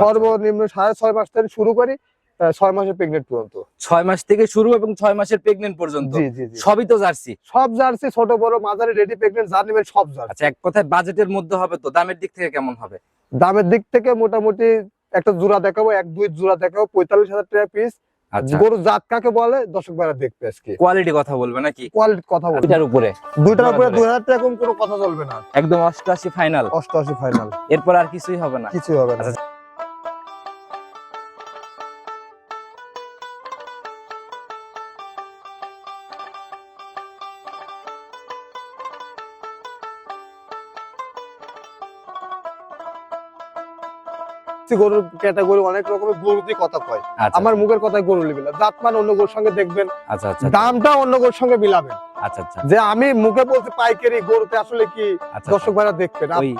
সর্বনিম্ন সাড়ে ছয় মাস থেকে শুরু করি ছয় মাসের প্রেগনেন্ট পর্যন্ত। ছয় মাস থেকে শুরু এবং ছয় মাসের প্রেগনেন্ট পর্যন্ত। জি জি জি। সবই তো জার্সি? সব জার্সি ছোট বড় মাঝারি রেডি প্রেগনেন্ট যা নেবেন সব জার্সি। আচ্ছা এক কথায় বাজেটের মধ্যে হবে তো দামের দিক থেকে কেমন হবে? দামের দিক থেকে মোটামুটি একটা জোড়া দেখাবো এক দুই জোড়া দেখাবো পঁয়তাল্লিশ হাজার টাকা পিস আচ্ছা। গরু জাত কাকে বলে দর্শক ভাইরা দেখবে আজকে। কোয়ালিটি কথা বলবে নাকি? কোয়ালিটি কথা বলব। এটার উপরে। দুইটার উপরে। দুই হাজার টাকা কম কোনো কথা চলবে না। একদম অষ্টআশি ফাইনাল অষ্টআশি ফাইনাল এরপর আর কিছুই হবে না। কিছুই হবে না। আচ্ছা। গরুর ক্যাটাগরি অনেক রকমের গরুতে কথা কয়। আচ্ছা আমার মুখের কথায় গরু লিবি না। মান অন্য গরুর সঙ্গে দেখবেন আচ্ছা আচ্ছা দামটা অন্য গরুর সঙ্গে মিলাবেন। আচ্ছা আচ্ছা। যে আমি মুখে বলছি পাইকারি গরুতে আসলে কি আচ্ছা দর্শক ভাইরা দেখবেন। ওই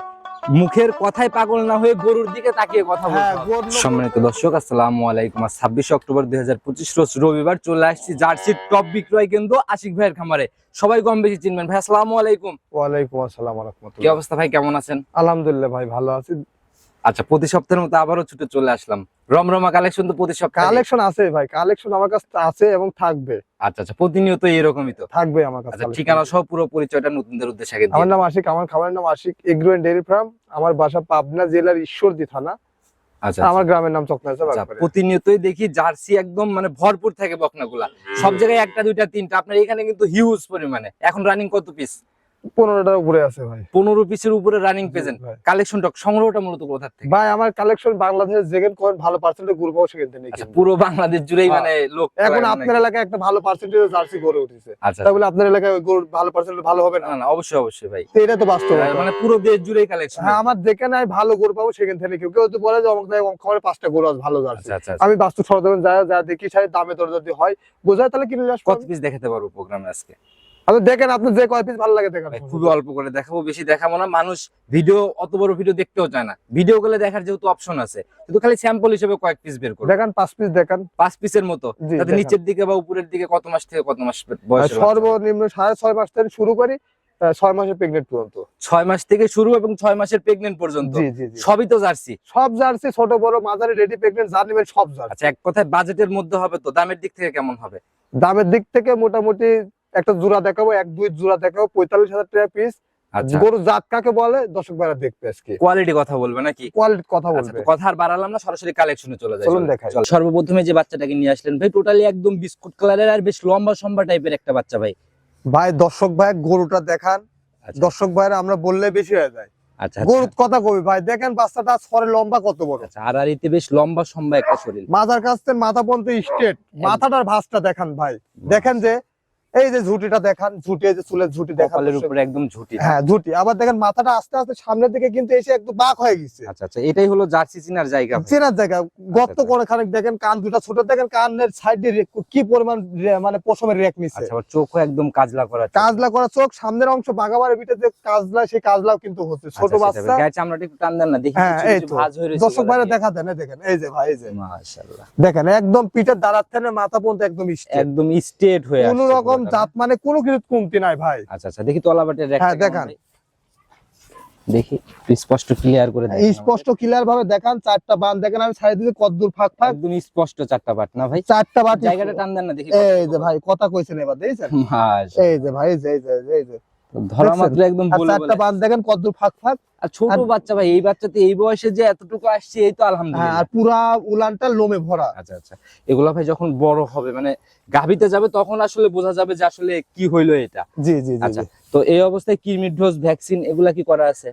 মুখের কথায় পাগল না হয়ে গরুর দিকে তাকিয়ে কথা হ্যাঁ, হবে। গরু- সম্মানিত দর্শক আসসালামু আলাইকুম। ছাব্বিশে অক্টোবর দুই হাজার পঁচিশ রোজ রবিবার চলে আসছি জার্সির টপ বিক্রয় কেন্দ্র আশিক ভাইয়ের খামারে। সবাই কম বেশি চিনবেন। ভাই আসসালামু আলাইকুম। ওয়ালাইকুম আসসালাম কি রাহমাতুল্লাহ। অবস্থা ভাই কেমন আছেন? আলহামদুলিল্লাহ ভাই ভালো আছি। আচ্ছা প্রতি সপ্তাহের মতো আবারও ছুটে চলে আসলাম। রমরমা কালেকশন তো প্রতি সপ্তাহে কালেকশন আছে ভাই কালেকশন আমার কাছে আছে এবং থাকবে। আচ্ছা আচ্ছা প্রতিনিয়ত এরকমই তো? থাকবে আমার কাছে আচ্ছা ঠিকানা সহ পুরো পরিচয়টা নতুনদের উদ্দেশ্যে আগে আমার নাম আশিক আমার খাবারের নাম Ashik agro and dairy farm আমার বাসা পাবনা জেলার ঈশ্বরদী থানা। আচ্ছা আমার গ্রামের নাম আচ্ছা, প্রতিনিয়তই দেখি জার্সি একদম মানে ভরপুর থাকে বকনাগুলা। সব জায়গায় একটা দুইটা তিনটা আপনার এখানে কিন্তু হিউজ পরিমাণে। এখন রানিং কত পিস পনেরোটার উপরে আছে ভাই। পনেরো পিসের উপরে রানিং পেজেন্ট কালেকশনটা সংগ্রহটা মূলত কোথা থেকে? ভাই আমার কালেকশন বাংলাদেশের যেখানে কোন ভালো পার্সেন্টেজ গরু পাবো সেখান থেকে আচ্ছা, পুরো বাংলাদেশ জুড়েই হ্যাঁ। মানে লোক এখন আপনার এলাকায় একটা ভালো পার্সেন্টেজ জার্সি গড়ে উঠেছে। বলে আপনার এলাকায় ওই গরু ভালো পার্সেন্টেজ ভালো হবে না? না না অবশ্যই অবশ্যই ভাই। এটা তো বাস্তব মানে পুরো দেশ জুড়েই কালেকশন হ্যাঁ আমার যেখানে আমি ভালো গরু পাবো সেখান থেকে। কেউ কেউ তো বলে যে অমুক জায়গায় খাবারে পাঁচটা গরু আছে ভালো জার্সি আচ্ছা আচ্ছা। আমি বাস্তব সরজমিন যা যা দেখি সাই দামে দর যদি হয় বোঝায় তাহলে কিনে কত পিস দেখাতে পারব প্রোগ্রামে আজকে? আপনি দেখেন আপনার যে কয় পিস ভালো লাগে দেখেন। খুবই অল্প করে দেখাবো বেশি দেখাবো না। মানুষ ভিডিও অত বড় ভিডিও দেখতেও চায় না। ভিডিও গুলো দেখার যেহেতু অপশন আছে শুধু খালি স্যাম্পল হিসেবে কয়েক পিস বের দেখেন পাঁচ পিস দেখেন। পাঁচ পিসের মতো। তাতে নিচের দিকে বা উপরের দিকে কত মাস থেকে কত মাস বয়স সর্বনিম্ন সাড়ে ছয় মাস থেকে শুরু করি ছয় মাসের প্রেগনেন্ট পর্যন্ত। ছয় মাস থেকে শুরু এবং ছয় মাসের প্রেগনেন্ট পর্যন্ত। সবই তো জার্সি। সব জার্সি ছোট বড় মাঝারি রেডি প্রেগনেন্ট যা নেবেন সব জার্সি। আচ্ছা এক কথায় বাজেটের মধ্যে হবে তো দামের দিক থেকে কেমন হবে? দামের দিক থেকে মোটামুটি একটা জোড়া দেখাবো এক দুই জোড়া দেখাবো পঁয়তাল্লিশ হাজার টাকা পিস আচ্ছা। গরু জাত কাকে বলে? দর্শক ভাইরা দেখবে আজকে। কোয়ালিটি কথা বলবে নাকি? কোয়ালিটি কথা আচ্ছা বলবে। কথা আর বাড়ালাম না সরাসরি কালেকশনে চলে যায় চলুন দেখাই। সর্বপ্রথমে যে বাচ্চাটাকে নিয়ে আসলেন ভাই টোটালি একদম বিস্কুট কালারের আর বেশ লম্বা সম্বা টাইপের একটা বাচ্চা ভাই। ভাই দর্শক ভাই গরুটা দেখান। আচ্ছা। দর্শক ভাইরা আমরা বললে বেশি হয়ে যায়। আচ্ছা গরুর। কথা কবি ভাই দেখেন বাচ্চাটা সরে লম্বা কত বড়। আর আর এতে বেশ লম্বা সম্বা একটা শরীর। মাথার কাছ থেকে মাথা পর্যন্ত স্ট্রেট মাথাটার ভাঁজটা দেখান ভাই। দেখেন যে এই যে ঝুটিটা দেখান ঝুটি এই যে চুলের ঝুটি দেখান উপরে একদম ঝুটি। হ্যাঁ ঝুটি। আবার দেখেন মাথাটা আস্তে আস্তে সামনের দিকে কিন্তু এসে একটু বাঁক হয়ে গেছে। আচ্ছা আচ্ছা এটাই হলো জার্সি চিনার জায়গা। চেনার জায়গা। গর্ত আচ্ছা। করে খানিক দেখেন কান দুটা ছোট দেখেন কানের সাইডে কি পরিমাণ মানে পশমের রেক নিচ্ছে। আচ্ছা চোখও একদম কাজলা করা কাজলা করা চোখ সামনের অংশ বাগাবারের ভিতরে যে কাজলা সেই কাজলাও কিন্তু হচ্ছে। ছোট আচ্ছা, বাচ্চা। ভাই। গায়ে চামড়াটা একটু টান দেন না দেখি হ্যাঁ, কিছু এই তো। ভাঁজ হয়ে রয়েছে দর্শক ভাইরা দেখা। দেন এই দেখেন এই যে ভাই এই যে। মাশাআল্লাহ। দেখেন একদম পিঠের দাঁড়ার থেকে মাথা পর্যন্ত একদম straight। একদম স্ট্রেট হয়ে কোনো আসছে রকম পুরোটা। জাত মানে কোনো কিছু কমতি নাই ভাই। আচ্ছা আচ্ছা দেখি তলাবাটের হ্যাঁ, দেখান। দেখি স্পষ্ট ক্লিয়ার করে দেখান স্পষ্ট ক্লিয়ার ভাবে দেখান চারটা বান দেখেন আমি সাইড ফাঁক ফাঁক। একদম স্পষ্ট চারটা বাট না ভাই? চারটা বাট। জায়গাটা টান দেন না দেখি এই যে ভাই কথা কইছেন এবার দেখছেন? এই যে ভাই এই এই যে এই যে। ধরা মাত্র একদম চারটা বান দেখেন কদ্দুর ফাঁক ফাঁক। আর ছোট বাচ্চা ভাই এই বাচ্চাতে এই বয়সে যে এতটুকু আসছে এই তো হ্যাঁ আলহামদুলিল্লাহ আর পুরা উলানটা লোমে ভরা। আচ্ছা আচ্ছা। এগুলা ভাই যখন বড় হবে মানে গাভিতে যাবে তখন আসলে বোঝা যাবে যে আসলে কি হইল এটা। জি জি আচ্ছা তো এই অবস্থায় কিরমির ডোজ ভ্যাকসিন এগুলা কি করা আছে?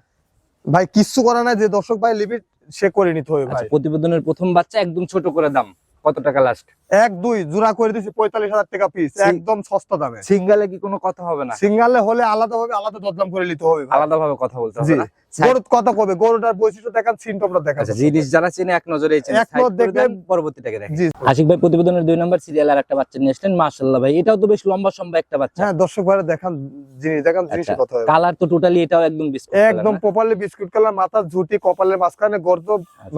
ভাই কিচ্ছু করা নাই যে দর্শক ভাই লিমিট সে করে নিতে হবে আচ্ছা ভাই। প্রতিবেদনের প্রথম বাচ্চা একদম ছোট করে দাম। কত টাকা লাস্ট এক দুই জোড়া করে দিছি পঁয়তাল্লিশ হাজার টাকা পিস একদম সস্তা দামে। সিঙ্গালে কি কোনো কথা হবে না? সিঙ্গালে হলে আলাদা ভাবে আলাদা দরদাম করে নিতে হবে আলাদা ভাবে কথা বলতে হবে না? গরুর কবে? গরুটার বৈশিষ্ট্য দেখান আচ্ছা জিনিস যারা চেনে এক নজরে চেনে। এক নজর। পরবর্তীটাকে দেখেন। আশিক ভাই প্রতিবেদনের দুই নম্বর সিরিয়াল আর একটা বাচ্চা নিয়ে আসলেন মাশাআল্লাহ ভাই। এটাও তো বেশ লম্বা সম্বা একটা বাচ্চা। হ্যাঁ দর্শক ভাইরা দেখান জিনিস দেখান আচ্ছা, কথা হবে। কালার তো টোটালি এটাও একদম বিস্কুট একদম প্রপারলি বিস্কুট কালার মাথার ঝুটি কপালের মাঝখানে গর্ত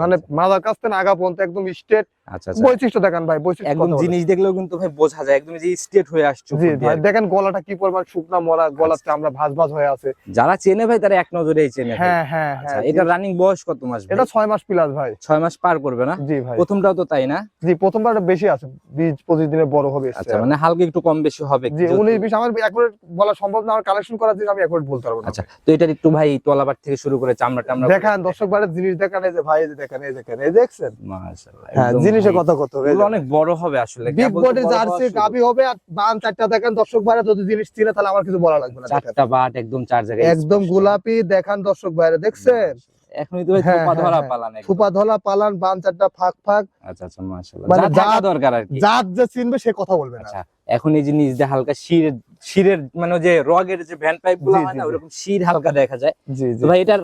মানে মাথার কাছ থেকে আগা পর্যন্ত একদম স্ট্রেট আচ্ছা আচ্ছা। বৈশিষ্ট্য দেখান ভাই বৈশিষ্ট্য একদম জিনিস দেখলেও কিন্তু ভাই বোঝা যায় একদম যে স্ট্রেট হয়ে আসছে জি ভাই দেখেন গলাটা কি পরিমাণ শুকনা মরা গলাতে আমরা ভাজ ভাজ হয়ে আছে। যারা চেনে ভাই তারা এক নজরেই চেনে। হ্যাঁ হ্যাঁ আচ্ছা হ্যাঁ এটা রানিং বয়স কত মাস এটা ছয় মাস প্লাস ভাই। মাস পার করবে না? জি ভাই। প্রথমটাও তো তাই না? জি প্রথমবার বেশি আছে বিশ পঁচিশ দিনে বড় হবে আচ্ছা মানে হালকা একটু কম বেশি হবে জি আমার বলা সম্ভব না আমার কালেকশন করার দিন আমি বলতে পারব না। আচ্ছা তো এটার একটু ভাই তলাবার থেকে শুরু করে চামড়া টামড়া দেখান দর্শক বারের জিনিস দেখান এই যে ভাই এই দেখেন এই দেখেন এই দেখছেন? মাশাআল্লাহ হ্যাঁ জিনিসের কথা কত অনেক বড় হবে আসলে বিগ বডি জার্সি গাবি হবে আর বান চারটা দেখেন দর্শক ভাইরা যদি জিনিস চিনে তাহলে আমার কিছু বলা লাগবে না চারটা বাট একদম চার জায়গায় একদম গোলাপি দেখান দর্শক ভাইরা দেখছেন? এখনই তো ভাই হ্যাঁ, হ্যাঁ, ধরা হ্যাঁ। পালান একদম। সুপা পালান বান চারটা ফাঁক ফাঁক। আচ্ছা আচ্ছা মাশাআল্লাহ। মানে যা দরকার আর কি। জাত যে চিনবে সে কথা বলবে না। আচ্ছা এখন এই যে দিয়ে হালকা শিরের শিরের মানে যে রগের যে ভ্যান পাইপগুলো হয় না ওরকম শির হালকা দেখা যায়। জি ভাই এটার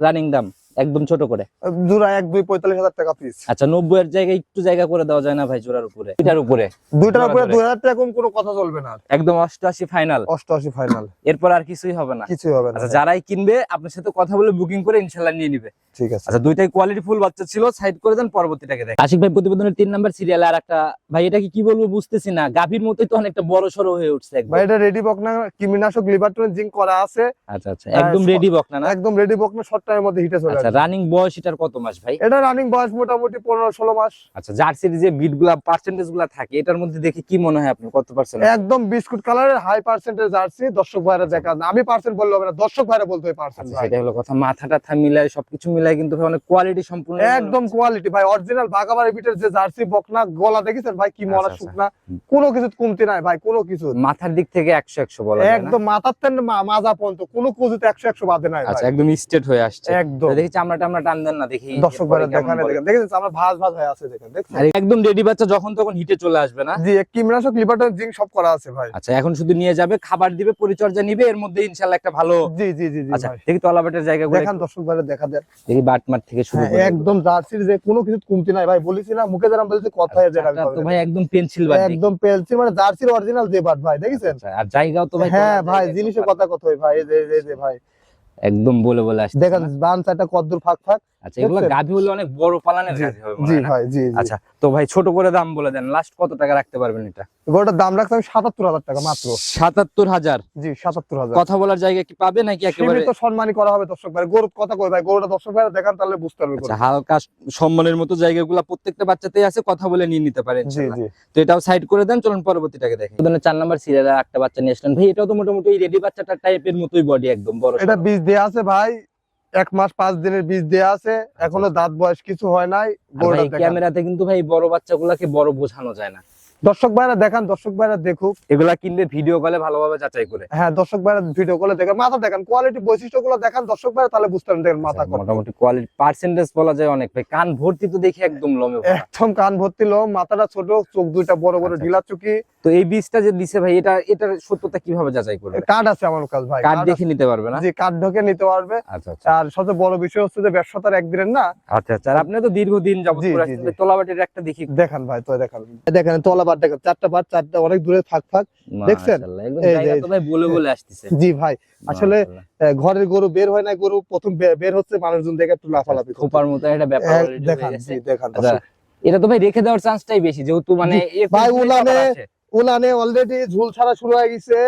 রানিং দাম? একদম ছোট করে? জোড়া এক দুই পঁয়তাল্লিশ হাজার টাকা পিস আচ্ছা নব্বই এর জায়গায় একটু জায়গা করে দেওয়া যায় না ভাই জোড়ার উপরে? এটার উপরে? দুইটার উপরে দুই হাজার টাকা কম কোনো কথা চলবে না একদম অষ্টআশি ফাইনাল অষ্টআশি ফাইনাল এরপর আর কিছুই হবে না? কিছুই হবে না। আচ্ছা যারাই কিনবে আপনার সাথে কথা বলে বুকিং করে ইনশাল্লাহ নিয়ে নিবে। ঠিক আছে। আচ্ছা দুইটাই কোয়ালিটি ফুল বাচ্চা ছিল সাইড করে দেন পরবর্তীটাকে দেখ আশিক ভাই প্রতিবেদনের তিন নাম্বার সিরিয়াল আর একটা ভাই এটা কি কি বলব বুঝতেছি না। গাভীর মতোই তো অনেকটা বড় সড়ো হয়ে উঠছে ভাই এটা রেডি বকনা কৃমিনাশক লিভারটন জিঙ্ক করা আছে। আচ্ছা আচ্ছা একদম রেডি বকনা না? একদম রেডি বকনা শর্ট টাইমের মধ্যে হিটে চলে আচ্ছা রানিং বয়স এটার কত মাস ভাই? এটা রানিং বয়স মোটামুটি পনেরো ষোলো মাস। আচ্ছা জার্সির যে বিটগুলা থাকে এটার মধ্যে দেখে কি মনে হয় আপনার? কত পার্সেন্ট একদম বিস্কুট কালারের হাই পার্সেন্টেজ জার্সি দর্শক ভাইরা দেখা আমি পার্সেন্ট বললে হবে না দর্শক ভাইরা বলতে হয় পার্সেন্ট আচ্ছা সেটা হলো কথা মাথা টাথা মিলাই সবকিছু মিলাই কিন্তু ভাই অনেক কোয়ালিটি সম্পূর্ণ। একদম কোয়ালিটি ভাই অরিজিনাল বাগাবাড়ি বিটের যে জার্সি বকনা গলা দেখেছেন ভাই কি মরা আচ্ছা, আচ্ছা। শুকনা? কোনো কিছু কমতি নাই ভাই কোনো কিছু মাথার দিক থেকে একশো একশো বলা একদম মাথার তেন মাজা পর্যন্ত কোনো কুজুতে একশো একশো বাদে নাই আচ্ছা একদম স্টেট হয়ে আসছে। একদম। চামড়া টামড়া টান দেন না দেখি। দর্শক দেখানে আমরা ভাজ ভাজ হয়ে আছে দেখেন দেখছেন? একদম রেডি বাচ্চা যখন তখন হিটে চলে আসবে না? জি জিঙ্ক সব করা আছে ভাই। আচ্ছা এখন শুধু নিয়ে যাবে খাবার দিবে পরিচর্যা নিবে এর মধ্যে ইনশাল্লাহ একটা ভালো জি জি জি জি আচ্ছা ভাই। দেখি তলাবাটের জায়গা দেখান দর্শক ভাইরা দেখা দেন। দেখি বাটমার থেকে শুরু হ্যাঁ, করে। একদম জার্সির যে কোনো কিছু কমতি নাই ভাই বলেছি না মুখে যারা বলছে কথা আচ্ছা, চারটা তো ভাই একদম পেন্সিল বাট একদম পেলছি মানে জার্সির অরিজিনাল যে বাট ভাই দেখেছেন? আর জায়গাও তো ভাই হ্যাঁ ভাই জিনিসের তো কথা কত ভাই এই যে- এই যে ভাই। একদম বলে বলে আসছে দেখেন বান চারটা কদ্দুর ফাঁক ফাঁক আচ্ছা এগুলো? গাভি হলে অনেক বড় পালানের গাভি হবে জি ভাই জি জি। আচ্ছা তো ভাই ছোট করে দাম বলে দেন। লাস্ট কত টাকা রাখতে পারবেন এটা? গরুটার দাম রাখতে আমি সাতাত্তর হাজার টাকা মাত্র। সাতাত্তর হাজার? জি সাতাত্তর হাজার। কথা বলার জায়গা কি পাবে নাকি একেবারে সম্মানই করা হবে দর্শক ভাই। গরুর কথা কই ভাই? গরুটা দর্শক ভাই দেখান তাহলে বুঝতে পারবে আচ্ছা হালকা সম্মানের মতো জায়গাগুলো প্রত্যেকটা বাচ্চাতেই আছে কথা বলে নিয়ে নিতে পারেন জি জি। তো এটাও সাইড করে দেন চলুন পরবর্তীটাকে দেখেন চার নাম্বার সিরিয়ালে একটা বাচ্চা নিয়ে আসলেন। ভাই এটাও তো মোটামুটি রেডি বাচ্চাটা টাইপের মতোই বডি একদম বড় এটা। বীজ দেয়া আছে ভাই। এক মাস পাঁচ দিনের বীজ দেওয়া আছে। এখনও দাঁত বয়স কিছু হয় নাই ক্যামেরাতে কিন্তু ভাই বড় বাচ্চা গুলাকে বড় বোঝানো যায় না। দর্শক ভাইরা দেখান দর্শক ভাইরা দেখুক। এগুলা কিনবে ভিডিও কলে ভালোভাবে যাচাই করে। হ্যাঁ দর্শক ভাইরা ভিডিও কলে দেখেন। মাথা দেখান কোয়ালিটি বৈশিষ্ট্যগুলো দেখান। দর্শক ভাইরা তাহলে বুঝতে পারেন দেখেন মাথা মোটামুটি কোয়ালিটি পার্সেন্টেজ বলা যায় অনেক। ভাই কান ভর্তি তো দেখি একদম লমে একদম কান ভর্তি লোম মাথাটা ছোট চোখ দুইটা বড় বড় আচ্ছা, ঢিলা চুকি। তো এই বীজটা যে দিছে ভাই এটা এটার সত্যতা কীভাবে যাচাই করবে? কার্ড আছে আমার কাছে ভাই কার্ড দেখে নিতে পারবে না। জি কার্ড ঢোকে নিতে পারবে। আচ্ছা আচ্ছা। আর সবচেয়ে বড় বিষয় হচ্ছে যে ব্যবসাটার একদিনের না। আচ্ছা আচ্ছা। আর আপনি তো দীর্ঘদিন যাবত তোলাবাটির একটা দেখি। দেখান ভাই তো দেখান দেখেন তলা চারটা চারটা অনেক দূরে ফাঁক ফাঁক দেখছেন? বলে বলে আসতেছে। জি ভাই আসলে ঘরের গরু বের হয় না গরু প্রথম বের হচ্ছে মানুষজন দেখে একটু লাফালাফি খোপার মতো একটা ব্যাপার দেখান দেখান আচ্ছা, এটা তো ভাই রেখে দেওয়ার চান্সটাই বেশি যেহেতু মানে ভাই, উলানে- উলানে অলরেডি ঝুল ছাড়া শুরু হয়ে গেছে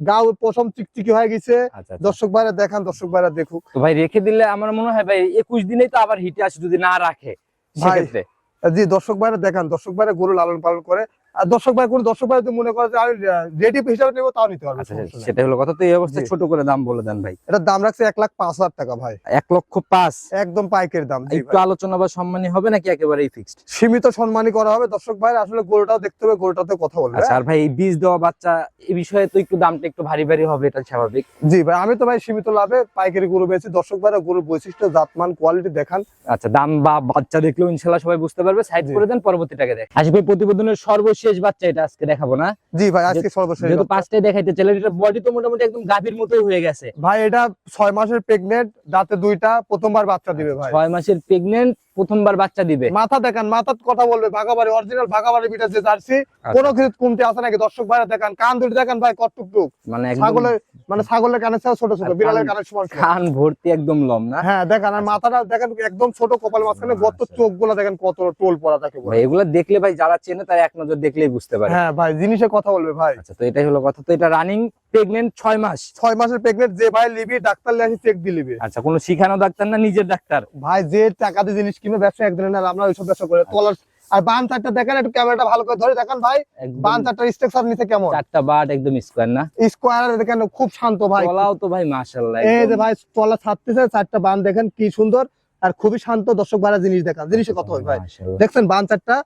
গাও পশম চিকচিকি হয়ে গেছে। আচ্ছা, আচ্ছা। দর্শক ভাইরা দেখান দর্শক ভাইরা দেখুক। তো ভাই রেখে দিলে আমার মনে হয় ভাই একুশ দিনেই তো আবার হিটে আসে যদি না রাখে সেক্ষেত্রে। জি দর্শক ভাইরা দেখান দর্শক ভাইরা গরু লালন পালন করে আর দর্শক ভাই কোন দর্শক ভাই মনে করে আমি হিসাবে নেব তাও নিতে পারবে। আচ্ছা নাই। সেটা হলো কথা। তো এই অবস্থায় ছোট করে দাম বলে দেন ভাই। এটার দাম রাখছে এক লাখ পাঁচ হাজার টাকা ভাই। এক লক্ষ পাঁচ? একদম পাইকের দাম একটু আলোচনা বা সম্মানী হবে নাকি একেবারেই ফিক্সড সীমিত সম্মানই করা হবে। দর্শক ভাই আসলে গরুটাও দেখতে হবে গরুটাতে কথা বলবে। আচ্ছা আর ভাই এই বীজ দেওয়া বাচ্চা এই বিষয়ে তো একটু দামটা একটু ভারী ভারী হবে এটা স্বাভাবিক। জি ভাই আমি তো ভাই সীমিত লাভে পাইকারি গরু বেশি দর্শক ভাইরা গরুর বৈশিষ্ট্য জাতমান কোয়ালিটি দেখান। আচ্ছা দাম বা বাচ্চা দেখলেও ইনশাল্লাহ সবাই বুঝতে পারবে। সাইড করে দেন পরবর্তীটাকে দেখ ভাই প্রতিবেদনের সর্বশেষ বাচ্চা এটা আজকে দেখাবো না। জি ভাই আজকে সর্বশেষ যেহেতু। পাঁচটাই দেখাইতে চাইলেন এটা বডি তো মোটামুটি একদম গাভীর মতোই হয়ে গেছে। ভাই এটা ছয় মাসের প্রেগনেন্ট দাঁতে দুইটা প্রথমবার বাচ্চা দিবে ভাই। ছয় মাসের প্রেগনেন্ট প্রথমবার বাচ্চা দিবে। মাথা দেখান মাথার কথা বলবে বাগাবাড়ি অরিজিনাল বাগাবাড়ি বিটা যে জার্সি কোনো কিছু কমতি আছে নাকি? দর্শক ভাইরা দেখান কান দুটি দেখান ভাই কটুকটুক মানে ছাগলের মানে ছাগলের চেয়েও ছোট ছোট বিড়ালের কান- সমান। কান ভর্তি একদম লম না? হ্যাঁ দেখেন আর মাথাটা দেখেন একদম ছোট কপাল মাঝখানে আচ্ছা, গত আচ্ছা। চোখগুলা দেখেন কত টোল পড়া থাকে ভাই এগুলা দেখলে ভাই যারা চেনে তারা এক নজর দেখলেই বুঝতে পারে। হ্যাঁ ভাই জিনিসে কথা বলবে ভাই। আচ্ছা তো এটাই হলো কথা। তো এটা রানিং প্রেগনেন্ট ছয় মাস। ছয় মাসের প্রেগনেন্ট যে ভাই লিবি ডাক্তার লিয়ে চেক দিয়ে লিবি। আচ্ছা কোনো শিখানো ডাক্তার না নিজের ডাক্তার? ভাই যে টাকা দিয়ে জিনিস কিনবে ব্যবসা একদিনে না আমরা ওইসব ব্যবসা করে। তলার আর বান চারটা দেখেন একটু ক্যামেরাটা ভালো করে ধরে দেখেন ভাই। বান চারটা স্ট্রাকচার নিতে কেমন? চারটা বাট একদম স্কোয়ার না। স্কোয়ার দেখেন খুব শান্ত ভাই। তলাও তো ভাই মাশাআল্লাহ এই যে ভাই তলা ছাড়তেছে চারটা বান দেখেন কি সুন্দর। আর খুবই শান্ত দর্শক ভাড়া জিনিস দেখান। জিনিসের কথা হয় ভাই। দেখছেন বান চারটা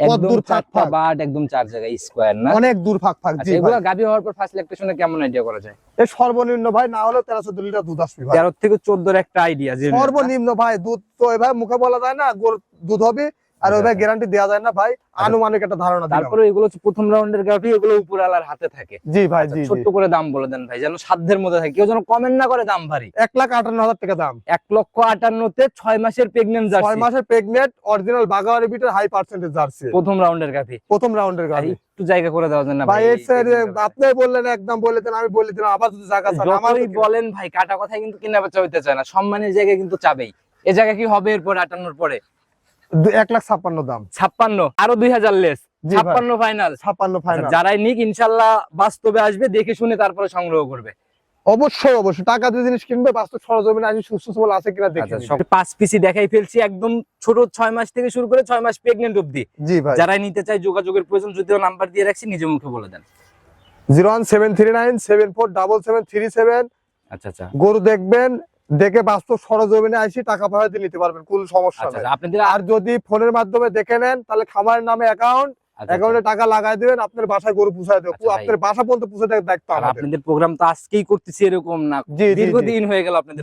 একদম চারটা বাট একদম চার জায়গায় স্কোয়ার না? অনেক দূর ফাঁক ফাঁক আচ্ছা জি এগুলো হওয়ার পর ফার্স্ট কেমন আইডিয়া করা যায়? এই সর্বনিম্ন ভাই না হলে লিটার দুধ আসবে ভাই। থেকে চোদ্দোর একটা আইডিয়া সর্বনিম্ন ভাই দুধ তো এভাবে মুখে বলা যায় না গরুর দুধ হবে। আর ওইভাবে আচ্ছা। গ্যারান্টি দেওয়া যায় না ভাই আনুমানিক একটা ধারণা তারপরে এগুলো হচ্ছে প্রথম রাউন্ডের গাভী এগুলো উপরালার হাতে থাকে। জি ভাই জি জি। আচ্ছা, ছোট্ট করে দাম বলে দেন ভাই যেন সাধ্যের মধ্যে থাকে। কেউ যেন কমেন্ট না করে দাম ভারী। এক লাখ আটান্ন হাজার টাকা দাম। এক লক্ষ আটান্নতে ছয় মাসের প্রেগনেন্ট জার্সি ছয় মাসের প্রেগনেন্ট অরিজিনাল বাগাওয়ারি বিটের হাই পার্সেন্টেজ জার্সি প্রথম রাউন্ডের গাভী প্রথম রাউন্ডের গাড়ি একটু জায়গা করে দেওয়া যায় না ভাই আপনি বললেন একদম বলে দেন আমি বলে দিলাম আবার যদি জায়গা চান আমার যতই বলেন ভাই কাটা কথায় কিন্তু কিনা বেচা হইতে চায় না। সম্মানের জায়গায় কিন্তু চাবেই। এ জায়গা কি হবে এরপর আটান্নর পরে? এক লাখ ছাপ্পান্ন দাম। ছাপ্পান্ন আরও দুই হাজার লেস ছাপ্পান্ন ফাইনাল ছাপ্পান্ন ফাইনাল যারাই নিক ইনশাল্লাহ বাস্তবে আসবে দেখে শুনে তারপরে সংগ্রহ করবে। অবশ্যই অবশ্যই। টাকা দিয়ে জিনিস কিনবে বাস্তব সরজমিনে আসি সুস্থ সবল আছে কিনা দেখে আচ্ছা পাঁচ পিসি দেখাই ফেলছি একদম ছোট ছয় মাস থেকে শুরু করে ছয় মাস প্রেগনেন্ট অব্দি জি ভাই। যারাই নিতে যোগাযোগের প্রয়োজন যদিও নাম্বার দিয়ে রাখছি নিজে মুখে বলে দেন। Zero one seven three nine seven four double seven three seven. আচ্ছা আচ্ছা। গরু দেখবেন দেখে বাস্তব সরজমিনে আসি টাকা পয়সা দিয়ে নিতে পারবেন কোনো সমস্যা আচ্ছা নেই। আচ্ছা, আপনাদের আর যদি ফোনের মাধ্যমে দেখে নেন তাহলে খামারের নামে অ্যাকাউন্ট আচ্ছা, অ্যাকাউন্টে টাকা লাগাই দিবেন আপনার বাসায় গরু পুষায় দেবো। আচ্ছা, আপনার বাসা পর্যন্ত পুষে দায়িত্ব আর আপনাদের প্রোগ্রাম তো আজকেই করতেছি এরকম না। দীর্ঘদিন হয়ে গেল আপনাদের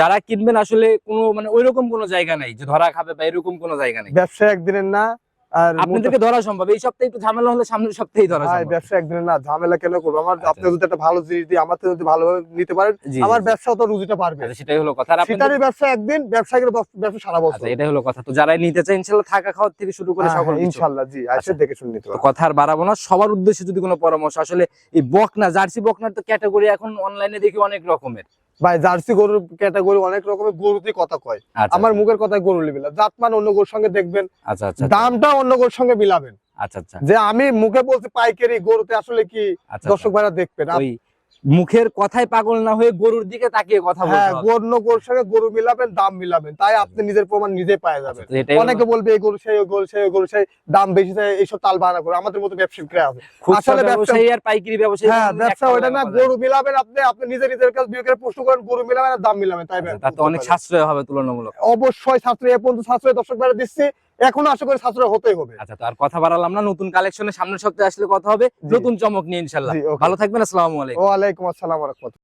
যারা কিনবেন আসলে কোনো মানে ওইরকম কোনো জায়গা নাই যে ধরা খাবে বা এরকম কোনো জায়গা নেই। ব্যবসা একদিনের না আর আপনাদেরকে ধরা সম্ভব এই সপ্তাহে একটু ঝামেলা হলে সামনের সপ্তাহেই ধরা সম্ভব। ব্যবসা না ঝামেলা কেন করব? আমার আচ্ছা। আপনি যদি একটা ভালো জিনিস দিয়ে আমার যদি ভালোভাবে নিতে পারেন আমার জি। তো রুজিটা পারবে আচ্ছা, সেটাই হলো কথা। আর সেটারই ব্যবসা একদিন ব্যবসায়ীর ব্যবসা সারা বছর। আচ্ছা এটাই হলো কথা। তো যারাই নিতে চায় থাকা খাওয়ার থেকে শুরু করে হ্যাঁ, সকল হ্যাঁ, জি। দেখে শুনে নিতে পারবেন কথা আর বাড়াবো না। সবার উদ্দেশ্যে যদি কোনো পরামর্শ আসলে এই বকনা জার্সি বকনার তো ক্যাটাগরি এখন অনলাইনে দেখি অনেক রকমের। ভাই জার্সি গরুর ক্যাটাগরি অনেক রকমের গরুতে কথা কয়। আচ্ছা আমার মুখের কথায় গরু লিবিলা জাতমান অন্য গরুর সঙ্গে দেখবেন আচ্ছা আচ্ছা দামটা অন্য গরুর সঙ্গে মিলাবেন। আচ্ছা আচ্ছা। যে আমি মুখে বলছি পাইকারি গরুতে আসলে কি আচ্ছা দর্শক ভাইরা দেখবেন। মুখের কথায় পাগল না হয়ে গরুর দিকে তাকিয়ে কথা হ্যাঁ বলতে হবে। গরুর সঙ্গে গরু মিলাবেন দাম মিলাবেন। তাই আপনি নিজের প্রমাণ নিজে পাওয়া যাবেন তো হলো। অনেকে বলবে এই গরু সেই গরু সেই গরু সেই দাম বেশি চাই এইসব তাল বাহানা করে। আমাদের মতো ব্যবসায়িকরা আছে? খুচরা আসলে ব্যবসা- ব্যবসায়ী আর পাইকারি ব্যবসায়ী হ্যাঁ ব্যবসা ওইটা না গরু মিলাবেন আপনি আপনি নিজে নিজের কাছে বিয়ে করে প্রশ্ন করেন গরু মিলাবেন আর দাম মিলাবেন তাই আচ্ছা, ব্যবসা তাতে অনেক। সাশ্রয় হবে তুলনামূলক। অবশ্যই ছাত্র এ পর্যন্ত ছাত্র দর্শক ভাইরা দিচ্ছি। এখনও আশা করি সাশ্রয় হতেই হবে। আচ্ছা তো আর কথা বাড়ালাম না নতুন কালেকশনের সামনের সপ্তাহে আসলে কথা হবে নতুন চমক নিয়ে ইনশাল্লাহ। ভালো থাকবেন আসসালামু আলাইকুম। ওয়ালাইকুম আসসালাম রহমতুল্লাহ।